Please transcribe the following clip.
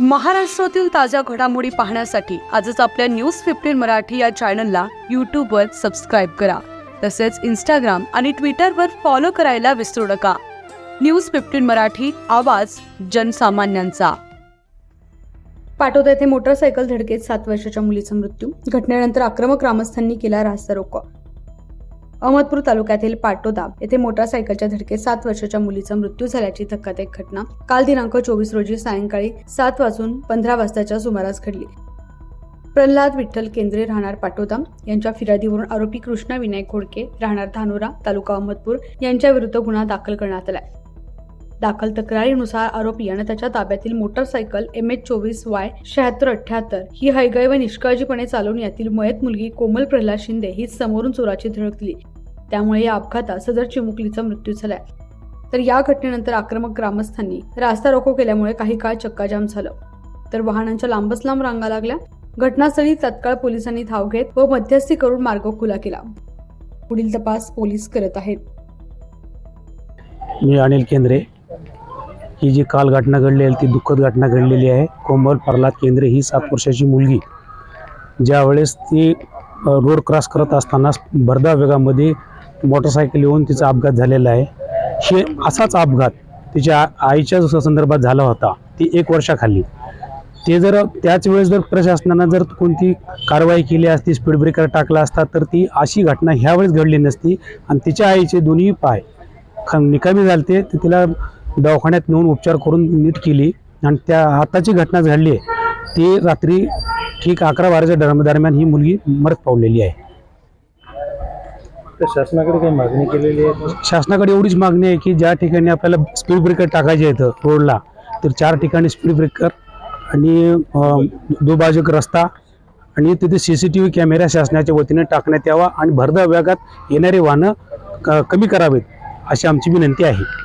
महाराष्ट्रातील ताज्या घडामोडी पाहण्यासाठी आजच आपल्या न्यूज फिफ्टीन मराठी या चॅनलला यूट्यूबवर सबस्क्राईब करा. तसेच इंस्टाग्राम आणि ट्विटरवर फॉलो करायला विसरू नका. न्यूज फिफ्टीन मराठी आवाज जनसामान्यांचा. पाटोदा येथे मोटरसायकल धडकेत सात वर्षाच्या मुलीचा मृत्यू. घटनेनंतर आक्रमक ग्रामस्थांनी केला रास्ता रोको. अहमदपूर तालुक्यातील पाटोदा येथे मोटारसायकलच्या धडकेत सात वर्षाच्या मुलीचा मृत्यू झाल्याची धक्कादायक घटना काल दिनांक चोवीस रोजी सायंकाळी सात वाजून पंधरा वाजताच्या सुमारास घडली. प्रल्हाद विठ्ठल केंद्रे राहणार पाटोदा यांच्या फिर्यादीवरून आरोपी कृष्णा विनायक घोडके राहणार धानोरा तालुका अहमदपूर यांच्याविरुद्ध गुन्हा दाखल करण्यात आलाय. दाखल तक्रारीनुसार आरोपी आणि त्याच्या ताब्यातील मोटरसायकल एम एच चोवीस वाय शहात्तर अठ्याहत्तर ही हैगय व निष्काळजीपणे चालवून यातील मयत मुलगी कोमल प्रल्हाद शिंदे ही समोरून चोराची धडकली त्यामुळे या अपघातात सदर चिमुकलीचा मृत्यू झालाय. तर या घटनेनंतर आक्रमक ग्रामस्थांनी रास्ता रोको केल्यामुळे काही काळ चक्काजाम झालं. तर वाहनांच्या लांबच लांब रांगा लागल्या. घटनास्थळी तत्काळ पोलिसांनी धाव घेत व मध्यस्थी करून मार्ग खुला केला. पुढील तपास पोलीस करत आहेत. मी अनिल केंद्रे. ही जी काल घटना घडली आहे ती दुःखद घटना घडलेली आहे. कोमल प्रल्हाद केंद्रे ही सात वर्षाची मुलगी. ज्यावेळेस ती रोड क्रॉस करत असताना भरधाव वेगामध्ये मोटरसायकल येऊन तिचा अपघात झालेला आहे. हे असाच अपघात तिच्या आईच्या स- संदर्भात झाला होता ती एक वर्षाखाली. ते जर त्याच वेळेस जर प्रशासनानं जर कोणती कारवाई केली असती स्पीड ब्रेकर टाकला असता तर ती अशी घटना ह्यावेळेस घडली नसती आणि तिच्या आईचे दोन्ही पाय ख निकामी झालते तर तिला दवाखान्यात नेऊन उपचार करून नीट केली आणि त्या आताची घटना घडली आहे. ती रात्री ठीक अकरा बाराच्या दरम- दरम्यान ही मुलगी मरत पावलेली आहे. तर शासनाकडे काही मागणी केलेली आहे? शासनाकडे एवढीच मागणी आहे की ज्या ठिकाणी आपल्याला स्पीड ब्रेकर टाकायचे येतं रोडला तर चार ठिकाणी स्पीड ब्रेकर आणि दुबाजक रस्ता आणि तिथे C C T V camera शासनाच्या वतीने टाकण्यात यावा आणि भरधाव वेगात येणारे वाहनं क- कमी करावेत अशी आमची विनंती आहे.